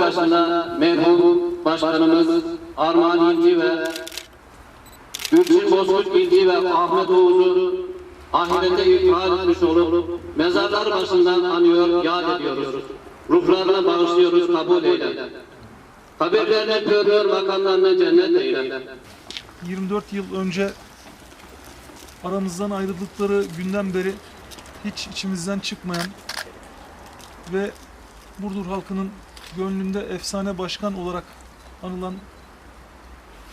başında merhum başkanımız Armağan İnci ve Gülçin Bozkurt İnci ve Ahmet Oğuz'u ahirete iptal etmiş olup mezarlar başından anıyor, yad ediyoruz. Ruhlarına bağışlıyoruz, kabul eyle. Kabirlerine pürür, makamlarına cennet eyle. 24 yıl önce aramızdan ayrıldıkları günden beri hiç içimizden çıkmayan ve Burdur halkının gönlünde efsane başkan olarak anılan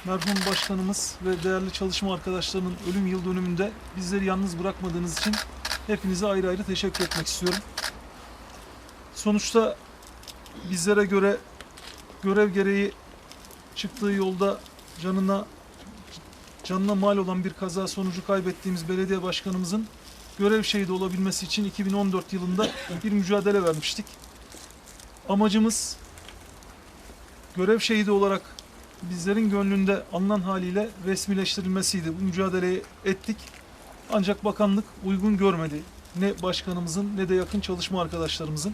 merhum başkanımız ve değerli çalışma arkadaşlarının ölüm yıl dönümünde bizleri yalnız bırakmadığınız için hepinize ayrı ayrı teşekkür etmek istiyorum. Sonuçta bizlere göre görev gereği çıktığı yolda canına canına mal olan bir kaza sonucu kaybettiğimiz belediye başkanımızın görev şehidi olabilmesi için 2014 yılında bir mücadele vermiştik. Amacımız görev şehidi olarak bizlerin gönlünde alınan haliyle resmileştirilmesiydi. Bu mücadeleyi ettik. Ancak bakanlık uygun görmedi. Ne başkanımızın ne de yakın çalışma arkadaşlarımızın.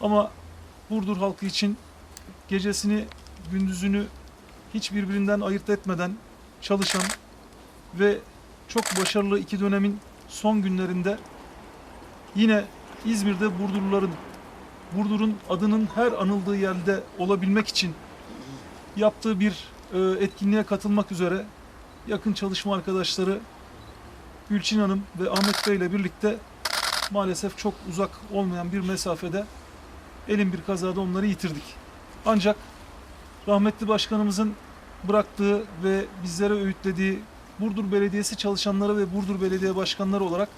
Ama Burdur halkı için gecesini gündüzünü hiç birbirinden ayırt etmeden çalışan ve çok başarılı iki dönemin son günlerinde yine İzmir'de Burdurluların Burdur'un adının her anıldığı yerde olabilmek için yaptığı bir e, etkinliğe katılmak üzere yakın çalışma arkadaşları Gülçin Hanım ve Ahmet Bey ile birlikte maalesef çok uzak olmayan bir mesafede elin bir kazada onları yitirdik. Ancak rahmetli başkanımızın bıraktığı ve bizlere öğütlediği Burdur Belediyesi çalışanları ve Burdur Belediye başkanları olarak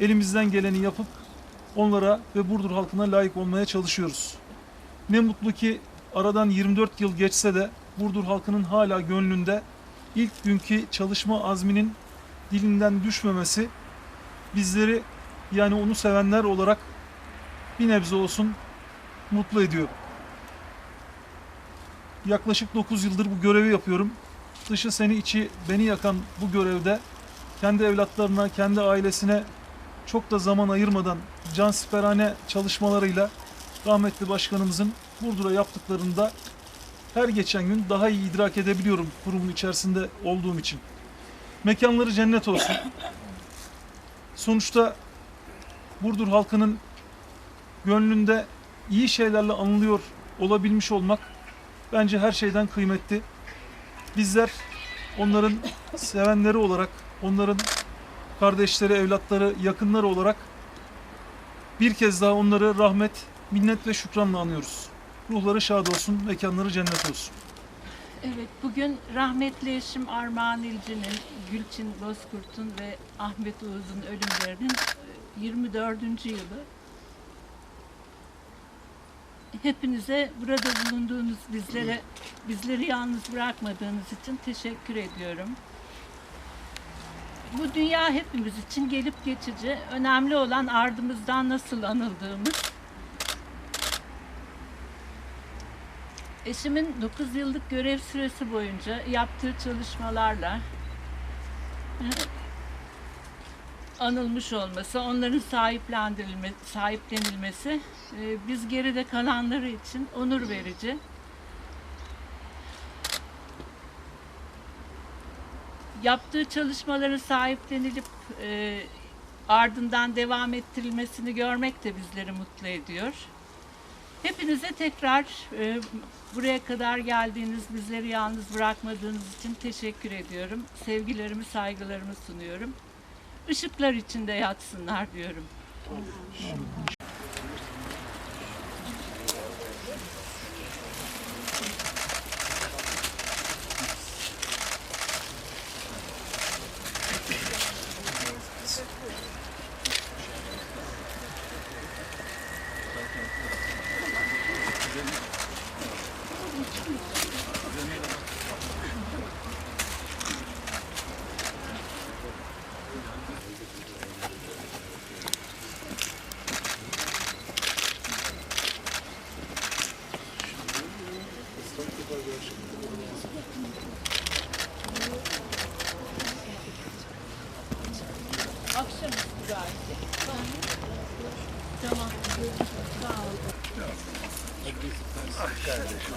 elimizden geleni yapıp onlara ve Burdur halkına layık olmaya çalışıyoruz. Ne mutlu ki aradan 24 yıl geçse de Burdur halkının hala gönlünde ilk günkü çalışma azminin dilinden düşmemesi bizleri yani onu sevenler olarak bir nebze olsun mutlu ediyor. Yaklaşık 9 yıldır bu görevi yapıyorum. Dışı seni içi beni yakan bu görevde kendi evlatlarına, kendi ailesine çok da zaman ayırmadan cansiperane çalışmalarıyla rahmetli başkanımızın Burdur'a yaptıklarını da her geçen gün daha iyi idrak edebiliyorum kurumun içerisinde olduğum için. Mekanları cennet olsun. Sonuçta Burdur halkının gönlünde iyi şeylerle anılıyor olabilmiş olmak bence her şeyden kıymetli. Bizler onların sevenleri olarak, onların kardeşleri, evlatları, yakınları olarak bir kez daha onları rahmet, minnet ve şükranla anıyoruz. Ruhları şad olsun, mekanları cennet olsun. Evet, bugün rahmetli eşim Armağan İlci'nin, Gülçin Bozkurt'un ve Ahmet Oğuz'un ölümlerinin e, 24. yılı. Hepinize burada bulunduğunuz bizlere, bizleri yalnız bırakmadığınız için teşekkür ediyorum. Bu dünya hepimiz için gelip geçici. Önemli olan ardımızdan nasıl anıldığımız. Eşimin 9 yıllık görev süresi boyunca yaptığı çalışmalarla anılmış olması, onların sahiplendirilme, sahiplenilmesi e, biz geride kalanları için onur verici. Yaptığı çalışmaların sahiplenilip e, ardından devam ettirilmesini görmek de bizleri mutlu ediyor. Hepinize tekrar e, buraya kadar geldiğiniz, bizleri yalnız bırakmadığınız için teşekkür ediyorum. Sevgilerimi, saygılarımı sunuyorum ışıklar içinde yatsınlar diyorum. Ay kardeşim.